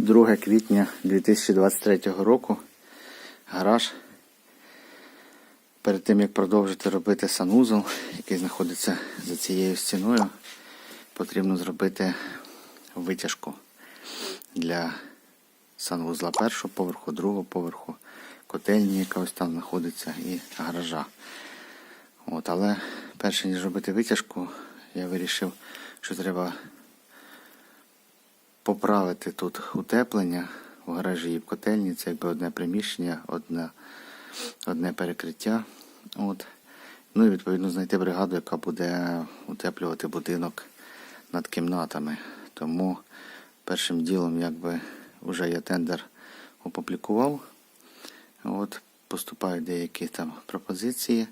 2 квітня 2023 року. Гараж. Перед тим як продовжити робити санузел, який знаходиться за цією стіною, потрібно зробити витяжку для санвузла першого поверху, другого поверху, котельні, яка ось там знаходиться, і гаража. От, але перше ніж робити витяжку, я вирішив, що треба поправити тут утеплення в гаражі і в котельні. Це якби одне приміщення, одне, одне перекриття. От. Ну і відповідно знайти бригаду, яка буде утеплювати будинок над кімнатами. Тому першим ділом якби вже я тендер опублікував. От, поступають деякі там пропозиції,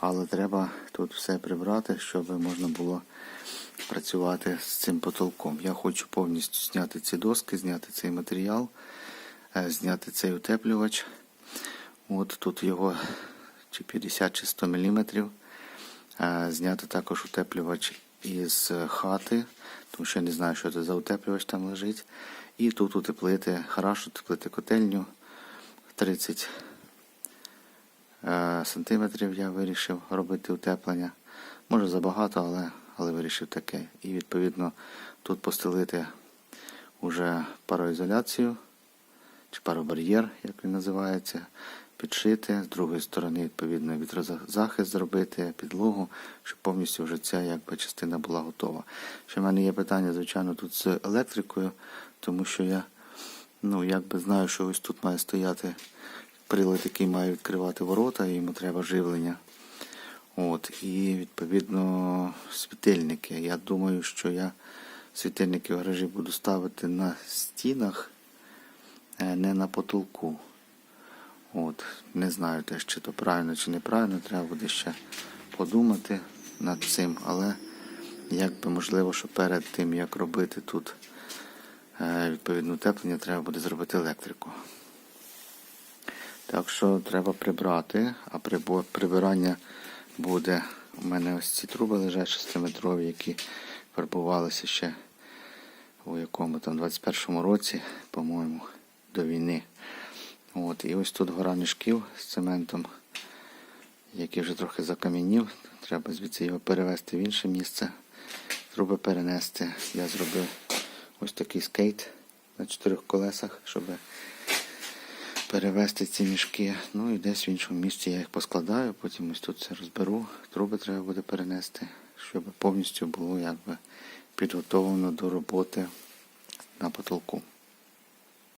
але треба тут все прибрати, щоб можна було працювати з цим потолком. Я хочу повністю зняти ці доски, зняти цей матеріал, е, зняти цей утеплювач. От тут його чи 50 чи 100 мм. Зняти також утеплювач із хати, тому що я не знаю, що це за утеплювач там лежить. І тут утеплити, хорошо утеплити котельню 30 е, сантиметрів я вирішив робити утеплення. Може забагато, але, але вирішив таке. І відповідно тут постелити уже пароізоляцію чи паробар'єр, як він називається, підшити. З другої сторони, відповідно, вітрозахист зробити, підлогу, щоб повністю вже ця якби, частина була готова. Ще в мене є питання, звичайно, тут з електрикою, тому що я ну, якби знаю, що ось тут має стояти прилад, який має відкривати ворота, і йому треба живлення. От, і відповідно світильники. Я думаю, що я світильники в гаражі буду ставити на стінах, е, не на потолку. От, не знаю теж, чи то правильно, чи неправильно, треба буде ще подумати над цим, але якби можливо, що перед тим, як робити тут е, відповідне утеплення, треба буде зробити електрику. Так що треба прибрати, а прибирання буде. У мене ось ці труби лежать 6-метрові, які фарбувалися ще у якому там 21-му році, по-моєму, до війни. От, і ось тут гора мішків з цементом, який вже трохи закам'янів. Треба звідси його перевезти в інше місце. Труби перенести. Я зробив ось такий скейт на чотирьох колесах, щоб перевезти ці мішки. Ну і десь в іншому місці я їх поскладаю, потім ось тут це розберу. Труби треба буде перенести, щоб повністю було якби підготовлено до роботи на потолку.